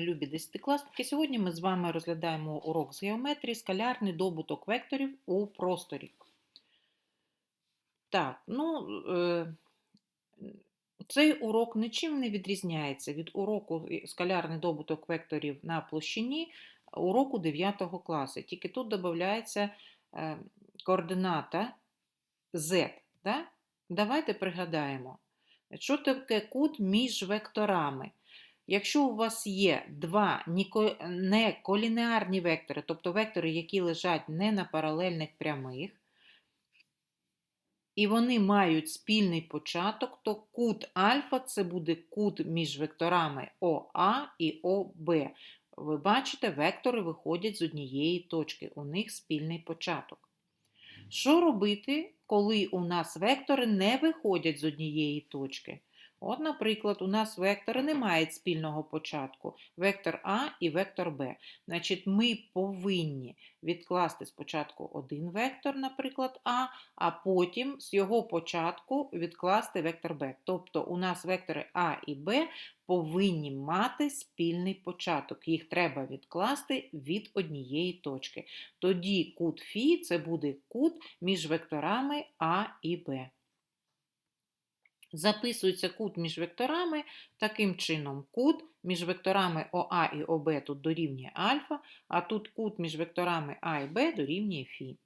Любі десятикласники, сьогодні ми з вами розглядаємо урок з геометрії, скалярний добуток векторів у просторі. Так, ну, е, цей урок нічим не відрізняється від уроку скалярний добуток векторів на площині уроку 9 класу. Тільки тут додається е, координата z. Да? Давайте пригадаємо, що таке кут між векторами. Якщо у вас є два неколінеарні вектори, тобто вектори, які лежать не на паралельних прямих, і вони мають спільний початок, то кут альфа це буде кут між векторами ОА і ОБ. Ви бачите, вектори виходять з однієї точки, у них спільний початок. Що робити, коли у нас вектори не виходять з однієї точки? От, наприклад, у нас вектори не мають спільного початку, вектор А і вектор Б. Значить, ми повинні відкласти спочатку один вектор, наприклад, А, а потім з його початку відкласти вектор Б. Тобто у нас вектори А і Б повинні мати спільний початок. Їх треба відкласти від однієї точки. Тоді кут Фі це буде кут між векторами А і Б. Записується кут між векторами таким чином: кут між векторами ОА і ОБ тут дорівнює альфа, а тут кут між векторами А і Б дорівнює Фі.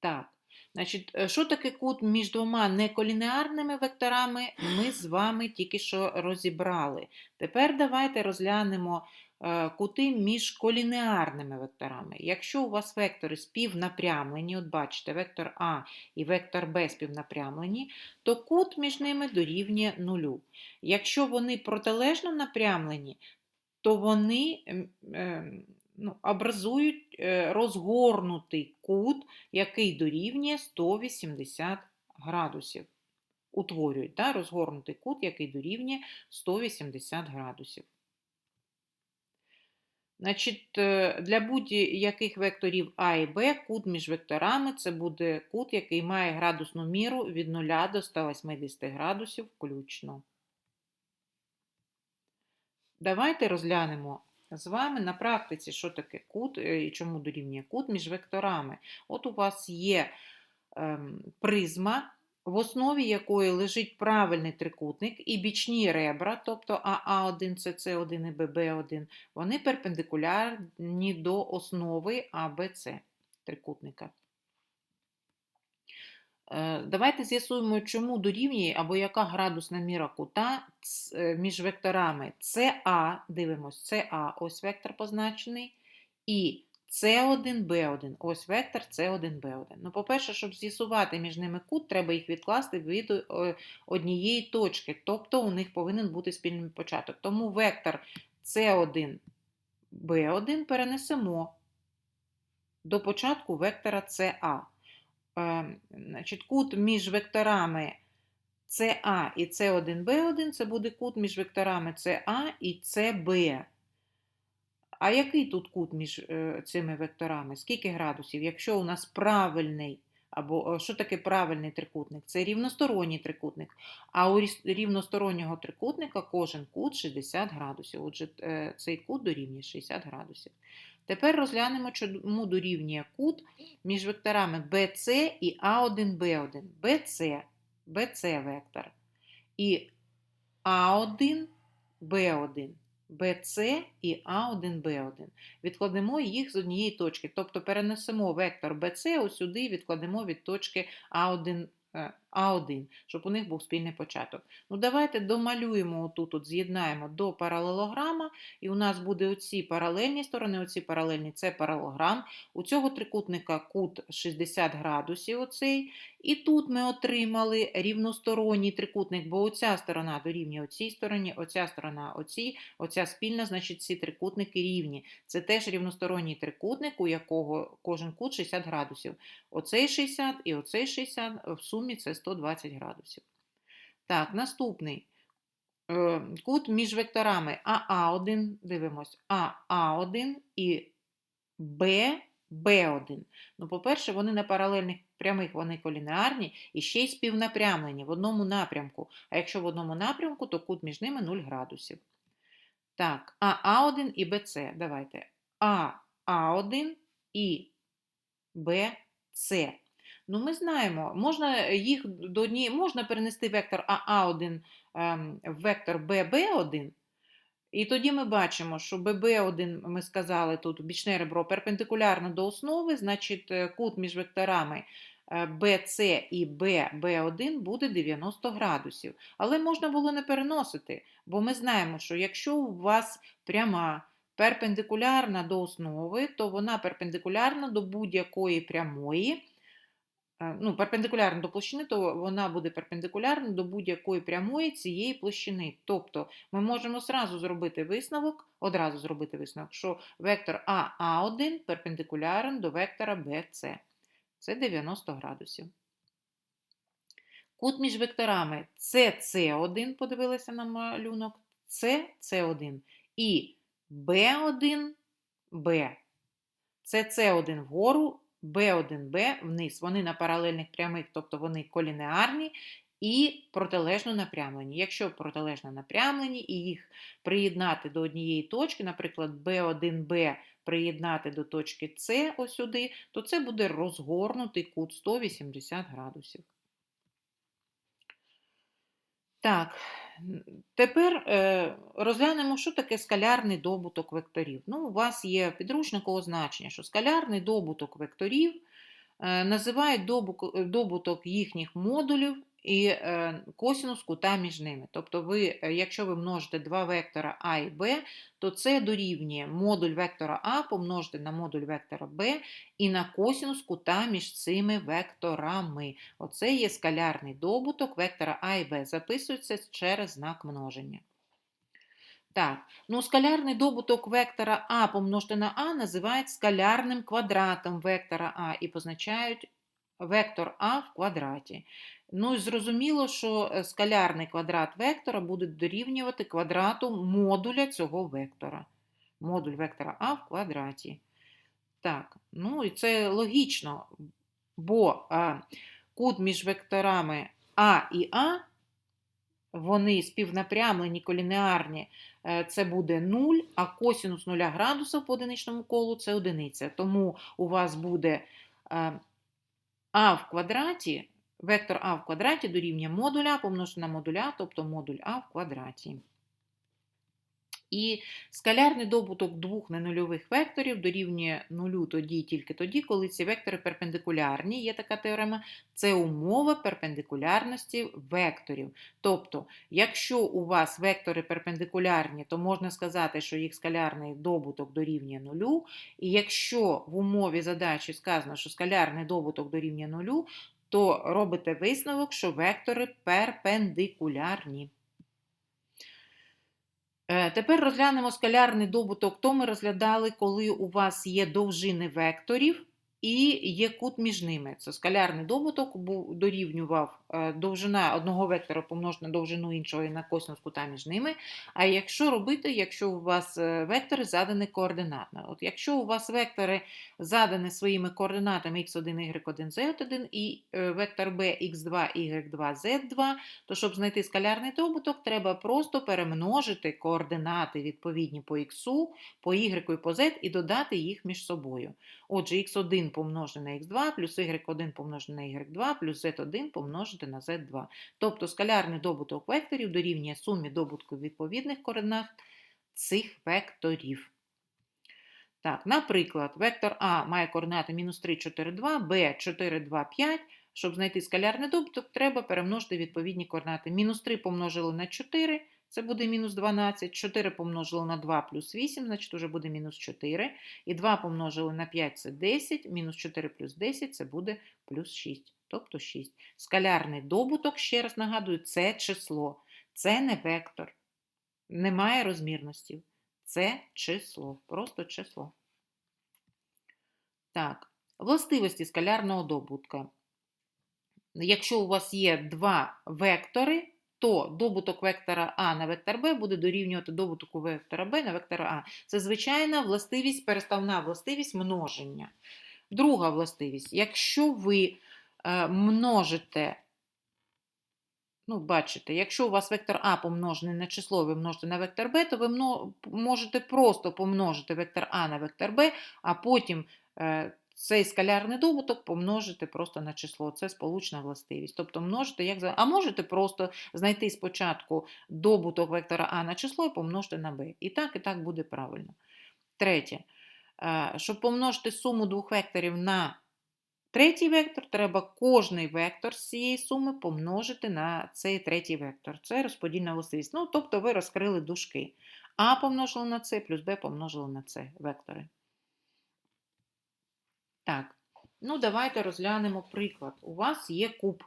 Так, значить, е, що таке кут між двома неколінеарними векторами, ми з вами тільки що розібрали. Тепер давайте розглянемо Е, кути між колінеарними векторами. Якщо у вас вектори співнапрямлені, от бачите, вектор А і вектор Б співнапрямлені, то кут між ними дорівнює нулю. Якщо вони протилежно напрямлені, то вони ем, ну, образують е, розгорнутий кут, який дорівнює 180 градусів. Утворюють да, розгорнутий кут, який дорівнює 180 градусів. Значить, е, Для будь-яких векторів А і Б кут між векторами це буде кут, який має градусну міру від 0 до 180 градусів включно. Давайте розглянемо з вами на практиці, що таке кут е, і чому дорівнює кут між векторами. От у вас є ем, призма в основі якої лежить правильний трикутник і бічні ребра, тобто АА1, СС1 і ББ1, вони перпендикулярні до основи АБЦ трикутника. Е, давайте з'ясуємо, чому дорівнює або яка градусна міра кута е, між векторами СА, дивимось, СА, ось вектор позначений, і С1, Б1. Ось вектор С1, Б1. Ну, по-перше, щоб з'ясувати між ними кут, треба їх відкласти від е, однієї точки, тобто у них повинен бути спільний початок. Тому вектор С1, Б1 перенесемо до початку вектора СА. Е, значить, Кут між векторами СА і С1, Б1 це буде кут між векторами СА і СБ. А який тут кут між е, цими векторами? Скільки градусів? Якщо у нас правильний, або що таке правильний трикутник? Це рівносторонній трикутник. А у рівностороннього трикутника кожен кут 60 градусів. Отже, е, цей кут дорівнює 60 градусів. Тепер розглянемо, чому дорівнює кут між векторами BC і А1Б1. BC, BC вектор. І А1, Б1. BC і А1Б1. Відкладемо їх з однієї точки. Тобто перенесемо вектор BC сюди і відкладемо від точки А1 Е, А1, щоб у них був спільний початок. Ну, Давайте домалюємо отут, от з'єднаємо до паралелограма, і у нас буде оці паралельні сторони, оці паралельні це паралелограм. У цього трикутника кут 60 градусів. оцей. І тут ми отримали рівносторонній трикутник, бо оця сторона дорівнює оцій стороні, оця сторона оцій, оця спільна, значить ці трикутники рівні. Це теж рівносторонній трикутник, у якого кожен кут 60 градусів. Оцей 60 і оцей 60 в сумі це 120 градусів. Так, наступний е, кут між векторами АА1, дивимось, АА1 і Б, Б1. Ну, По-перше, вони на паралельних прямих вони колінеарні і ще й співнапрямлені в одному напрямку. А якщо в одному напрямку, то кут між ними 0 градусів. Так, А А1 і БЦ. Давайте. А А1 і БЦ. Ну, ми знаємо, можна їх до однієї, можна перенести вектор АА1 ем, в вектор ББ1, і тоді ми бачимо, що ББ1, ми сказали тут, бічне ребро перпендикулярно до основи, значить е, кут між векторами е, BC і BB1 буде 90 градусів. Але можна було не переносити, бо ми знаємо, що якщо у вас пряма перпендикулярна до основи, то вона перпендикулярна до будь-якої прямої. Ну, перпендикулярна до площини, то вона буде перпендикулярна до будь-якої прямої цієї площини. Тобто ми можемо одразу зробити висновок, одразу зробити висновок, що вектор АА1 перпендикулярен до вектора BC. Це 90 градусів. Кут між векторами CC1, подивилися на малюнок, CC1 і B1, B. CC1 вгору, B1B вниз. Вони на паралельних прямих, тобто вони колінеарні і протилежно напрямлені. Якщо протилежно напрямлені і їх приєднати до однієї точки, наприклад, B1B приєднати до точки С ось сюди, то це буде розгорнутий кут 180 градусів. Так, тепер е, розглянемо, що таке скалярний добуток векторів. Ну, у вас є підручнику означення, що скалярний добуток векторів е, називають добуток їхніх модулів і е, косинус кута між ними. Тобто, ви, е, якщо ви множите два вектора А і Б, то це дорівнює модуль вектора А помножити на модуль вектора Б і на косинус кута між цими векторами. Оце є скалярний добуток вектора А і Б. Записується через знак множення. Так, ну скалярний добуток вектора А помножити на А називають скалярним квадратом вектора А і позначають вектор А в квадраті. Ну і зрозуміло, що е, скалярний квадрат вектора буде дорівнювати квадрату модуля цього вектора. Модуль вектора А в квадраті. Так, ну і це логічно, бо а, кут між векторами А і А, вони співнапрямлені, колінеарні, е, це буде 0, а косінус 0 градусів по одиничному колу це одиниця. Тому у вас буде е, А в квадраті, вектор А в квадраті дорівнює модуля помножити модуля, тобто модуль А в квадраті. І скалярний добуток двох ненульових векторів дорівнює нулю тоді, тільки тоді, коли ці вектори перпендикулярні, є така теорема, це умова перпендикулярності векторів. Тобто, якщо у вас вектори перпендикулярні, то можна сказати, що їх скалярний добуток дорівнює нулю. І якщо в умові задачі сказано, що скалярний добуток дорівнює нулю, то робите висновок, що вектори перпендикулярні. Е, Тепер розглянемо скалярний добуток. То ми розглядали, коли у вас є довжини векторів і є кут між ними. Це скалярний добуток дорівнював довжина одного вектора помножити на довжину іншого і на косинус кута між ними. А якщо робити, якщо у вас е, вектори задані координатно. От якщо у вас вектори задані своїми координатами x1, y1, z1 і е, вектор b x2, y2, z2, то щоб знайти скалярний добуток, треба просто перемножити координати відповідні по x, по y і по z і додати їх між собою. Отже, x1 помножити на x2 плюс y1 помножити на y2 плюс z1 помножити на z2. Тобто скалярний добуток векторів дорівнює сумі добутку відповідних координат цих векторів. Так, наприклад, вектор А має координати мінус 3, 4, 2, Б 4, 2, 5. Щоб знайти скалярний добуток, треба перемножити відповідні координати. Мінус 3 помножили на 4, це буде мінус 12. 4 помножили на 2 плюс 8, значить вже буде мінус 4. І 2 помножили на 5 це 10, мінус 4 плюс 10 це буде плюс 6, тобто 6. Скалярний добуток, ще раз нагадую, це число. Це не вектор. Немає розмірності. Це число, просто число. Так, властивості скалярного добутка. Якщо у вас є два вектори, то добуток вектора А на вектор Б буде дорівнювати добутку вектора Б на вектора А. Це звичайна властивість, переставна властивість множення. Друга властивість. Якщо ви множите Ну, бачите, якщо у вас вектор А помножений на число, ви множите на вектор Б, то ви можете просто помножити вектор А на вектор Б, а потім е, цей скалярний добуток помножити просто на число. Це сполучна властивість. Тобто множите, як. А можете просто знайти спочатку добуток вектора А на число і помножити на Б. І так, і так буде правильно. Третє. Е, Щоб помножити суму двох векторів на третій вектор, треба кожний вектор з цієї суми помножити на цей третій вектор. Це розподільна властивість. Ну, тобто ви розкрили дужки. А помножили на С плюс Б помножили на С вектори. Так, ну давайте розглянемо приклад. У вас є куб.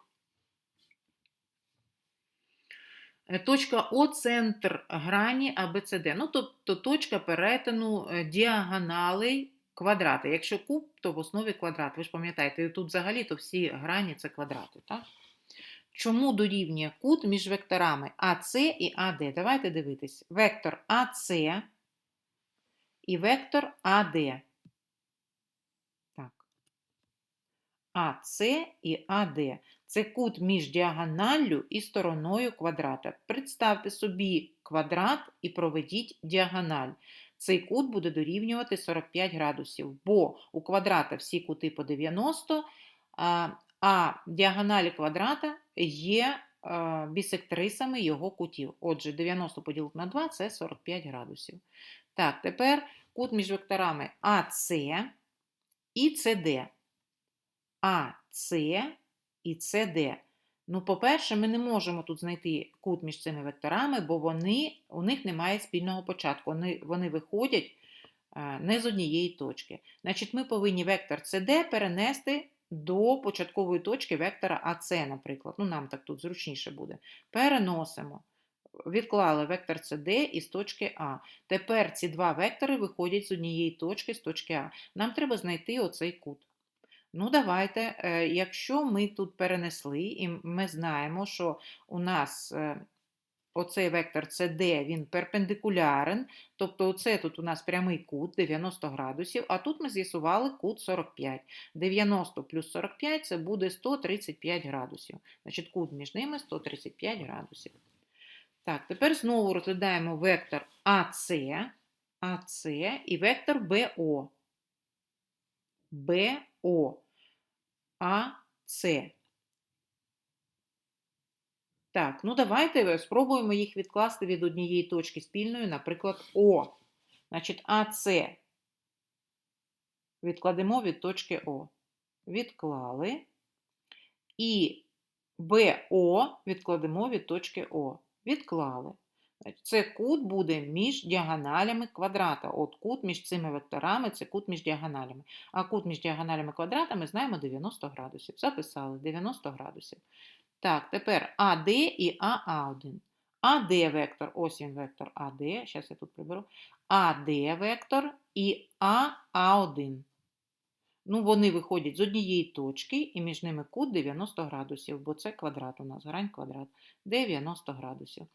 Е, Точка О центр грані ABCD. Ну, тобто точка перетину е, діагоналей квадрата. Якщо куб, то в основі квадрат. Ви ж пам'ятаєте, тут взагалі то всі грані це квадрати. Так? Чому дорівнює кут між векторами АС і АД? Давайте дивитись. Вектор АС і вектор АД. Так. АС і АД. Це кут між діагоналлю і стороною квадрата. Представте собі квадрат і проведіть діагональ. Цей кут буде дорівнювати 45 градусів, бо у квадрата всі кути по 90, а, діагоналі квадрата є бісектрисами його кутів. Отже, 90 поділити на 2 це 45 градусів. Так, тепер кут між векторами АС і СД. АС і CD. Ну, по-перше, ми не можемо тут знайти кут між цими векторами, бо вони, у них немає спільного початку. Вони, вони виходять е, не з однієї точки. Значить, ми повинні вектор CD перенести до початкової точки вектора AC, наприклад. Ну, нам так тут зручніше буде. Переносимо. Відклали вектор CD із точки А. Тепер ці два вектори виходять з однієї точки, з точки А. Нам треба знайти оцей кут. Ну, давайте, е, якщо ми тут перенесли, і ми знаємо, що у нас е, оцей вектор CD, він перпендикулярен, тобто оце тут у нас прямий кут 90 градусів, а тут ми з'ясували кут 45. 90 плюс 45 це буде 135 градусів. Значить, кут між ними 135 градусів. Так, тепер знову розглядаємо вектор АС, АС і вектор БО. БО. АС. Так, ну давайте спробуємо їх відкласти від однієї точки спільної, наприклад, О. Значить, АС відкладемо від точки О. Відклали. І БО відкладемо від точки О. Відклали. Це кут буде між діагоналями квадрата. От кут між цими векторами це кут між діагоналями. А кут між діагоналями квадрата ми знаємо 90 градусів. Записали 90 градусів. Так, тепер АД і АА1. АД вектор, ось він вектор АД, зараз я тут приберу. АД вектор і АА1. Ну, вони виходять з однієї точки, і між ними кут 90 градусів, бо це квадрат у нас, грань квадрат. 90 градусів.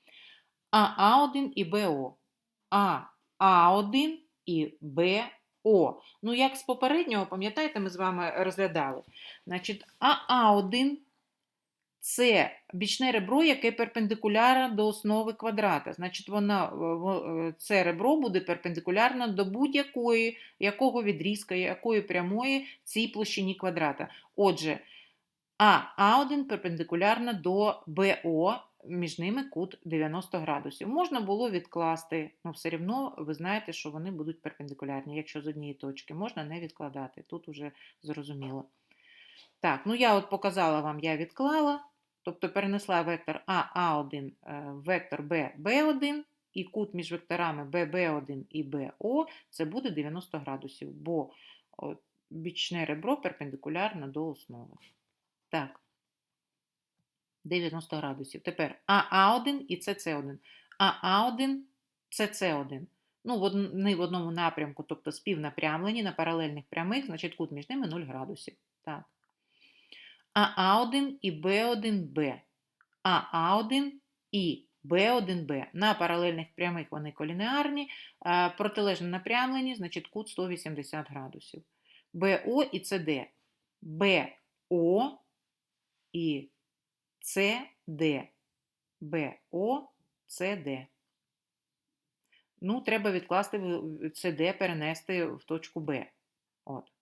А А1 і БО. А А1 і БО. Ну, як з попереднього, пам'ятаєте, ми з вами розглядали. Значить, АА1 це бічне ребро, яке перпендикулярне до основи квадрата. Значить, вона, це ребро буде перпендикулярно до будь-якої якого відрізка, якої прямої цій площині квадрата. Отже, А А1 перпендикулярна до БО, між ними кут 90 градусів. Можна було відкласти, але все одно ви знаєте, що вони будуть перпендикулярні, якщо з однієї точки. Можна не відкладати. Тут уже зрозуміло. Так, ну я от показала вам, я відклала, тобто перенесла вектор А А1 в вектор Б Б1, і кут між векторами ББ1 і БО це буде 90 градусів, бо бічне ребро перпендикулярно до основи. Так. 90 градусів. Тепер АА1 і СС1. АА1, СС1. Ну, вони в одному напрямку, тобто співнапрямлені на паралельних прямих, значить кут між ними 0 градусів. Так. АА1 і Б1Б. АА1 і Б1Б. На паралельних прямих вони колінеарні, протилежно напрямлені, значить кут 180 градусів. БО і СД. БО і СД. БО, СД. Ну, треба відкласти СД, перенести в точку Б. От.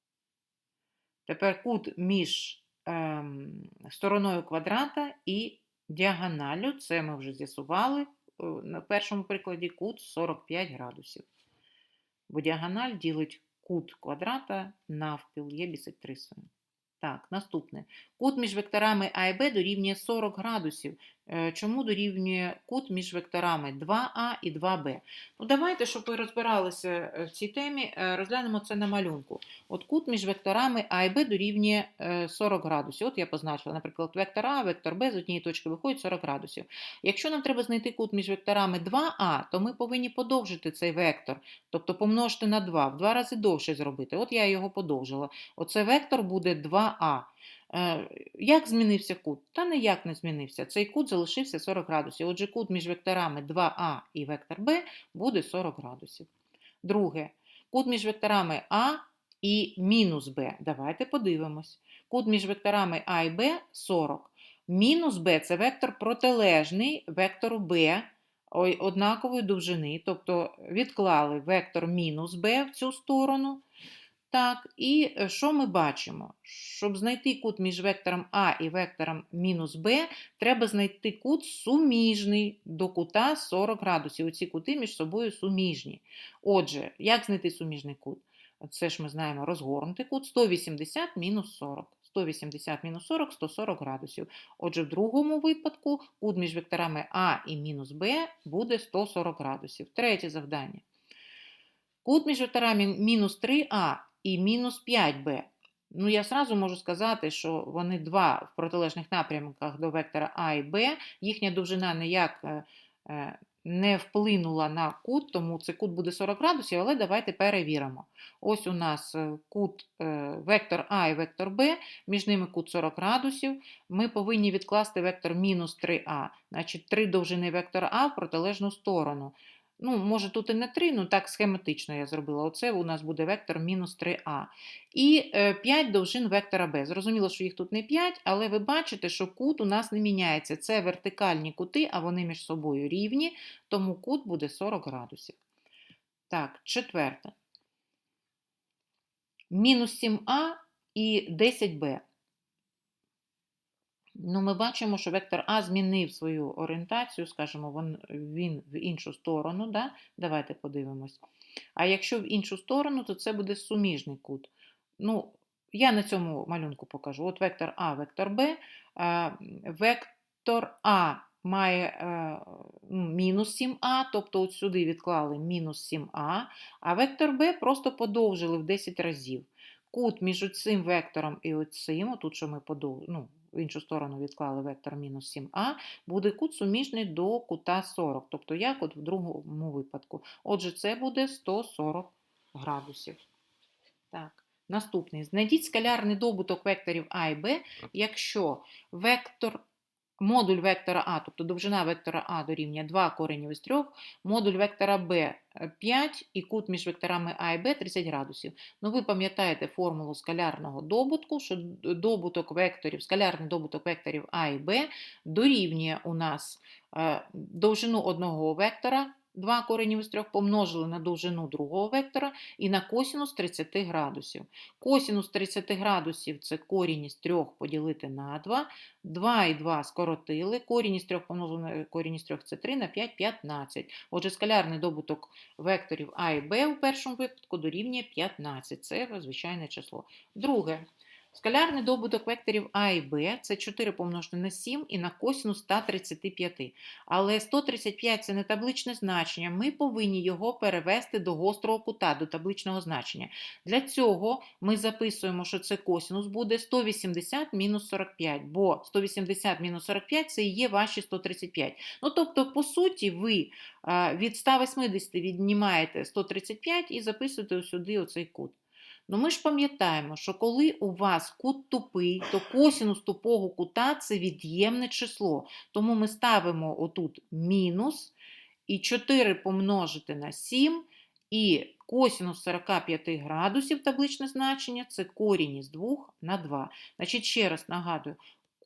Тепер кут між ем, стороною квадрата і діагоналлю, це ми вже з'ясували е, на першому прикладі кут 45 градусів. Бо діагональ ділить кут квадрата навпіл, є бісектрисою. Так, наступне. Кут між векторами А і Б дорівнює 40 градусів. Е, Чому дорівнює кут між векторами 2А і 2Б? Ну, давайте, щоб ви розбиралися е, в цій темі, е, розглянемо це на малюнку. От кут між векторами А і Б дорівнює е, 40 градусів. От я позначила, наприклад, вектор А, вектор Б з однієї точки виходить 40 градусів. Якщо нам треба знайти кут між векторами 2А, то ми повинні подовжити цей вектор, тобто помножити на 2, в два рази довше зробити. От я його подовжила. Оце вектор буде 2А. Е, Як змінився кут? Та ніяк не змінився. Цей кут залишився 40 градусів. Отже, кут між векторами 2А і вектор Б буде 40 градусів. Друге, кут між векторами А і мінус Б. Давайте подивимось. Кут між векторами А і Б 40. Мінус Б це вектор протилежний вектору Б однакової довжини. Тобто відклали вектор мінус Б в цю сторону. Так, і е, що ми бачимо? Щоб знайти кут між вектором А і вектором мінус Б, треба знайти кут суміжний до кута 40 градусів. Оці кути між собою суміжні. Отже, як знайти суміжний кут? Це ж ми знаємо розгорнутий кут 180 мінус 40. 180 мінус 40 140 градусів. Отже, в другому випадку кут між векторами А і мінус Б буде 140 градусів. Третє завдання. Кут між векторами мінус 3а і мінус 5b. Ну, я сразу можу сказати, що вони два в протилежних напрямках до вектора А і Б. Їхня довжина ніяк е, е, не вплинула на кут, тому цей кут буде 40 градусів, але давайте перевіримо. Ось у нас е, кут вектор А і вектор Б, між ними кут 40 градусів. Ми повинні відкласти вектор мінус 3а, значить три довжини вектора А в протилежну сторону. Ну, може, тут і не 3, ну так схематично я зробила. Оце у нас буде вектор мінус 3а. І 5 довжин вектора b. Зрозуміло, що їх тут не 5, але ви бачите, що кут у нас не міняється. Це вертикальні кути, а вони між собою рівні, тому кут буде 40 градусів. Так, четверте. Мінус 7а і 10b. Ну, ми бачимо, що вектор А змінив свою орієнтацію, скажімо, він, в іншу сторону. Да? Давайте подивимось. А якщо в іншу сторону, то це буде суміжний кут. Ну, я на цьому малюнку покажу. От вектор А, вектор Б. Вектор А має е, ну, мінус 7а, тобто от сюди відклали мінус 7а, а вектор Б просто подовжили в 10 разів. Кут між цим вектором і оцим, тут що ми подовжили, ну, в іншу сторону відклали вектор мінус 7а, буде кут суміжний до кута 40, тобто як от в другому випадку. Отже, це буде 140 градусів. Так, наступний. Знайдіть скалярний добуток векторів А і Б, якщо вектор модуль вектора А, тобто довжина вектора А дорівнює 2 коренів із 3, модуль вектора Б 5 і кут між векторами А і Б 30 градусів. Ну, ви пам'ятаєте формулу скалярного добутку, що добуток векторів, скалярний добуток векторів А і Б дорівнює у нас е, довжину одного вектора 2 коренів із 3 помножили на довжину другого вектора і на косінус 30 градусів. Косінус 30 градусів це корінь із 3 поділити на 2. 2 і 2 скоротили. Корінь із 3 помножили на корінь із 3 це 3 на 5 – 15. Отже, скалярний добуток векторів А і Б у першому випадку дорівнює 15. Це звичайне число. Друге. Скалярний добуток векторів А і Б це 4 помножити на 7 і на косінус 135. Але 135 це не табличне значення, ми повинні його перевести до гострого кута, до табличного значення. Для цього ми записуємо, що це косінус буде 180 мінус 45, бо 180 мінус 45 це і є ваші 135. Ну, тобто, по суті, ви від 180 віднімаєте 135 і записуєте сюди оцей кут. Ну ми ж пам'ятаємо, що коли у вас кут тупий, то косінус тупого кута це від'ємне число. Тому ми ставимо отут мінус і 4 помножити на 7, і косінус 45 градусів табличне значення це корінь із 2 на 2. Значить, ще раз нагадую,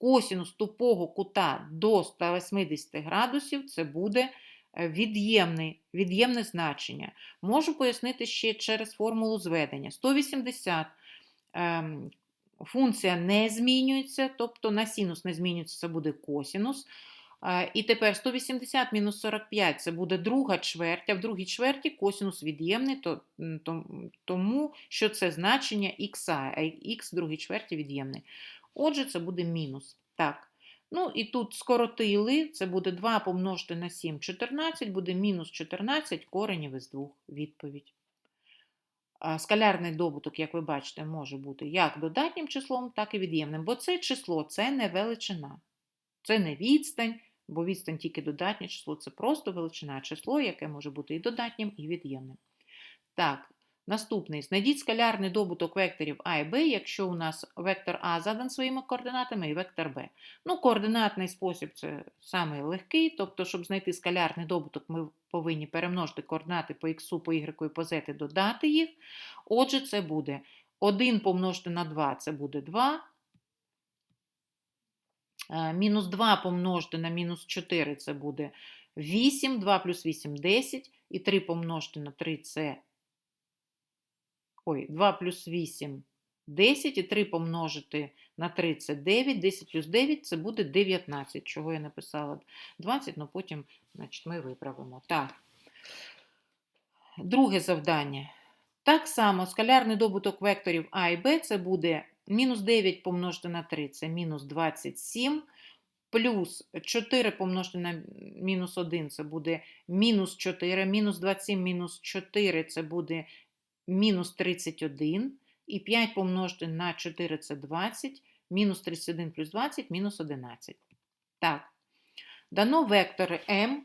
косінус тупого кута до 180 градусів це буде е, від'ємне, від'ємне значення. Можу пояснити ще через формулу зведення. 180 ем, функція не змінюється, тобто на синус не змінюється, це буде косінус. Е, І тепер 180 мінус 45 це буде друга чверть, а в другій чверті косінус від'ємний, то, то- тому що це значення х, а х в другій чверті від'ємний. Отже, це буде мінус. Так. Ну і тут скоротили, це буде 2 помножити на 7, 14, буде мінус 14 коренів із 2. Відповідь. Скалярний добуток, як ви бачите, може бути як додатнім числом, так і від'ємним, бо це число це не величина. Це не відстань, бо відстань тільки додатнє число, це просто величина число, яке може бути і додатнім, і від'ємним. Так, наступний. Знайдіть скалярний добуток векторів А і Б, якщо у нас вектор А задан своїми координатами і вектор Б. Ну, координатний спосіб це самий легкий, тобто, щоб знайти скалярний добуток, ми повинні перемножити координати по х, по y і по z і додати їх. Отже, це буде 1 помножити на 2 це буде 2. Е, Мінус 2 помножити на мінус 4 це буде 8, 2 плюс 8 – 10, і 3 помножити на 3 це Ой, 2 плюс 8 – 10, і 3 помножити на 3 – це 9, 10 плюс 9 – це буде 19, чого я написала 20, але потім значить, ми виправимо. Так. Друге завдання. Так само скалярний добуток векторів А і Б це буде мінус 9 помножити на 3 це мінус 27, плюс 4 помножити на мінус 1 це буде мінус 4, мінус 27 мінус 4 це буде мінус 31, і 5 помножити на 4 це 20, мінус 31 плюс 20 мінус 11. Так, дано вектори m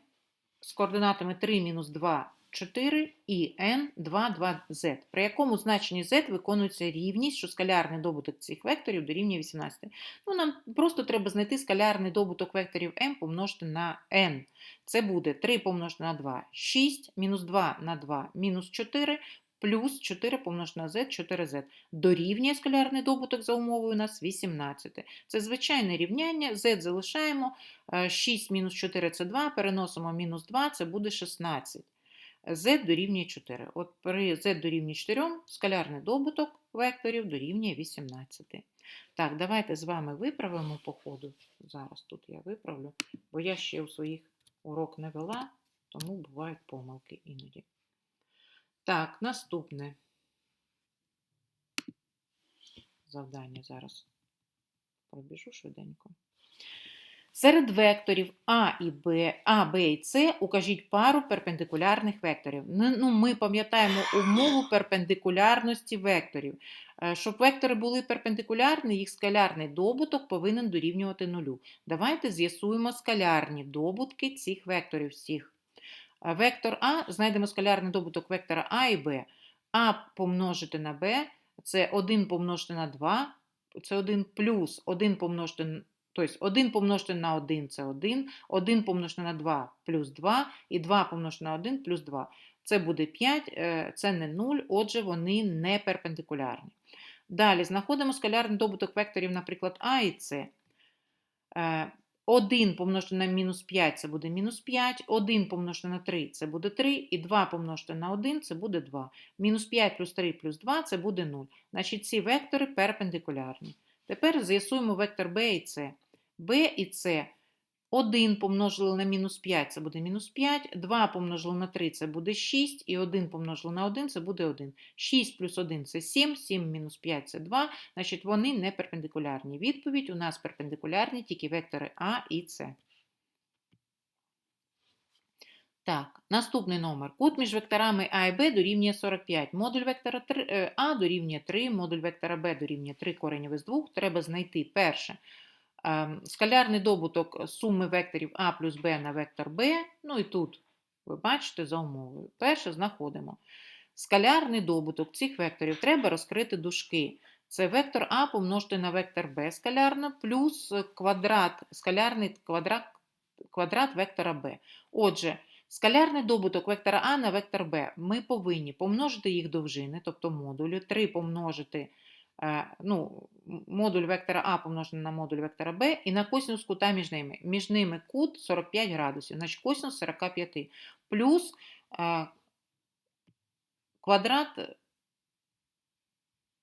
з координатами 3, мінус 2, 4 і n, 2, 2, z, при якому значенні z виконується рівність, що скалярний добуток цих векторів дорівнює 18. Ну, нам просто треба знайти скалярний добуток векторів m помножити на n. Це буде 3 помножити на 2, 6, мінус 2 на 2, мінус 4, плюс 4 помножити на z, 4z. Дорівнює скалярний добуток за умовою у нас 18. Це звичайне рівняння, z залишаємо, е, 6 мінус 4 це 2, переносимо мінус 2, це буде 16 z дорівнює 4. От при z дорівнює 4 скалярний добуток векторів дорівнює 18. Так, давайте з вами виправимо по ходу. Зараз тут я виправлю, бо я ще у своїх урок не вела, тому бувають помилки іноді. Так, наступне завдання зараз пробіжу швиденько. Серед векторів А і Б, А, Б і С укажіть пару перпендикулярних векторів. Ну, ми пам'ятаємо умову перпендикулярності векторів. Е, Щоб вектори були перпендикулярні, їх скалярний добуток повинен дорівнювати нулю. Давайте з'ясуємо скалярні добутки цих векторів всіх. Е, Вектор А, знайдемо скалярний добуток вектора А і Б. А помножити на Б це 1 помножити на 2, це 1 плюс 1 помножити на Тобто 1 помножити на 1 це 1, 1 помножити на 2 плюс 2, і 2 помножити на 1 плюс 2. Це буде 5, е, це не 0, отже, вони не перпендикулярні. Далі знаходимо скалярний добуток векторів, наприклад, А і С. 1 помножити на мінус 5 це буде мінус 5, 1 помножити на 3 це буде 3, і 2 помножити на 1 це буде 2. Мінус 5 плюс 3 плюс 2 це буде 0. Значить, ці вектори перпендикулярні. Тепер з'ясуємо вектор b і c. b і c 1 помножили на мінус 5 це буде мінус 5, 2 помножили на 3 це буде 6, і 1 помножили на 1 це буде 1. 6 плюс 1 це 7, 7 мінус 5 це 2, значить вони не перпендикулярні. Відповідь у нас перпендикулярні тільки вектори А і С. Так, наступний номер. Кут між векторами А і Б дорівнює 45. Модуль вектора 3, е, А дорівнює 3, модуль вектора Б дорівнює 3 коренів із 2. Треба знайти перше. Ем, Скалярний добуток суми векторів А плюс Б на вектор Б. Ну і тут, ви бачите, за умовою. Перше знаходимо. Скалярний добуток цих векторів треба розкрити дужки. Це вектор А помножити на вектор Б скалярно, плюс квадрат, скалярний квадрат, квадрат вектора Б. Отже, Скалярний добуток вектора А на вектор Б. Ми повинні помножити їх довжини, тобто модулю, 3 помножити ну, модуль вектора А помножений на модуль вектора Б і на косинус кута між ними. Між ними кут 45 градусів, значить косинус 45. Плюс квадрат,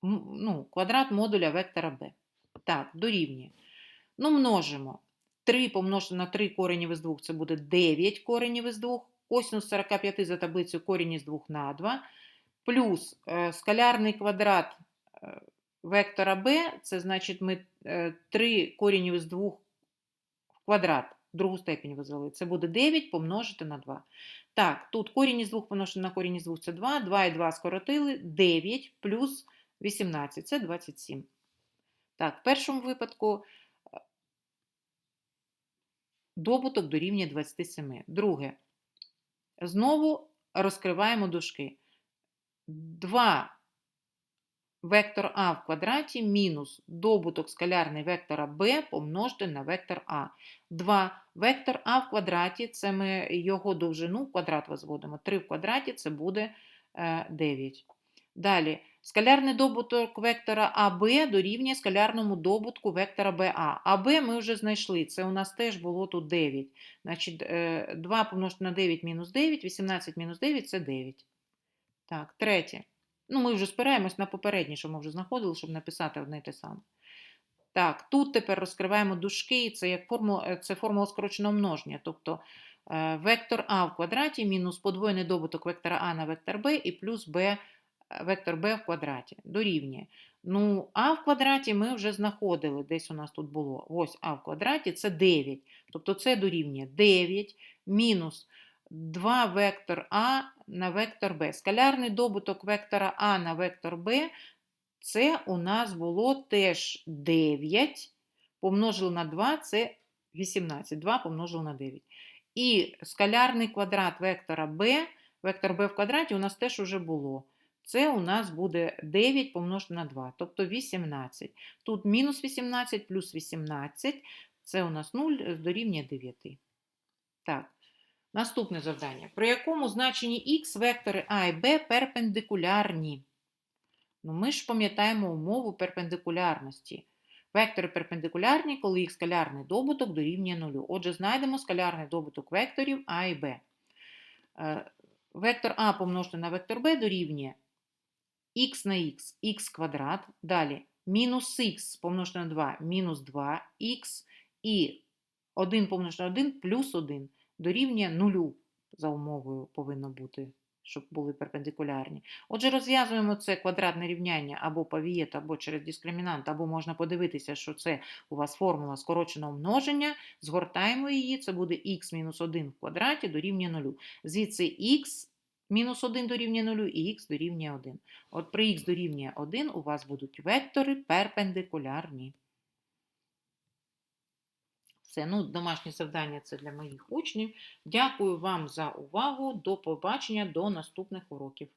ну, квадрат модуля вектора b. Так, дорівнює. Ну, множимо. 3 помножити на 3 коренів із 2, це буде 9 коренів із 2. Косинус 45 за таблицею корінь із 2 на 2. Плюс е, скалярний квадрат е, вектора b, це значить ми е, 3 коренів із 2 в квадрат, другу степінь визвели. Це буде 9 помножити на 2. Так, тут корінь із 2 помножити на корінь із 2 це 2, 2 і 2 скоротили, 9 плюс 18 це 27. Так, в першому випадку е, добуток дорівнює 27. Друге. Знову розкриваємо дужки. 2 вектор А в квадраті мінус добуток скалярний вектора b помножити на вектор А. 2 вектор А в квадраті це ми його довжину в квадрат возводимо. 3 в квадраті це буде е, 9. Далі. Скалярний добуток вектора АБ дорівнює скалярному добутку вектора БА. АБ ми вже знайшли. Це у нас теж було тут 9. Значить, е, 2 помножити на 9 мінус 9, 18 мінус 9 це 9. Так, третє. Ну, ми вже спираємось на попереднє, що ми вже знаходили, щоб написати одне й те саме. Так, тут тепер розкриваємо дужки, і це як формула, е, це формула скороченого множення. Тобто е, вектор А в квадраті мінус подвоєний добуток вектора А на вектор Б і плюс Б, е, вектор Б в квадраті. Дорівнює. Ну, А в квадраті ми вже знаходили, десь у нас тут було. Ось А в квадраті це 9. Тобто це дорівнює 9 мінус 2 вектор А на вектор Б. Скалярний добуток вектора А на вектор Б це у нас було теж 9. Помножили на 2 це 18. 2 помножили на 9. І скалярний квадрат вектора b, вектор b в квадраті у нас теж уже було. Це у нас буде 9 помножити на 2, тобто 18. Тут мінус 18 плюс 18, це у нас 0 дорівнює 9. Так, наступне завдання. При якому значенні х вектори А і Б перпендикулярні? Ну, ми ж пам'ятаємо умову перпендикулярності. Вектори перпендикулярні, коли їх скалярний добуток дорівнює нулю. Отже, знайдемо скалярний добуток векторів А і Б. Е, Вектор А помножити на вектор Б дорівнює х на х, х квадрат. Далі мінус х помножити на 2, мінус 2х і 1 помножити на 1 плюс 1 дорівнює нулю. За умовою повинно бути, щоб були перпендикулярні. Отже, розв'язуємо це квадратне рівняння або по вієт, або через дискримінант, або можна подивитися, що це у вас формула скороченого множення. Згортаємо її, це буде х мінус 1 в квадраті дорівнює 0. Звідси х мінус 1 дорівнює 0 і х дорівнює 1. От при х дорівнює 1 у вас будуть вектори перпендикулярні. Все, ну, домашнє завдання це для моїх учнів. Дякую вам за увагу. До побачення, до наступних уроків.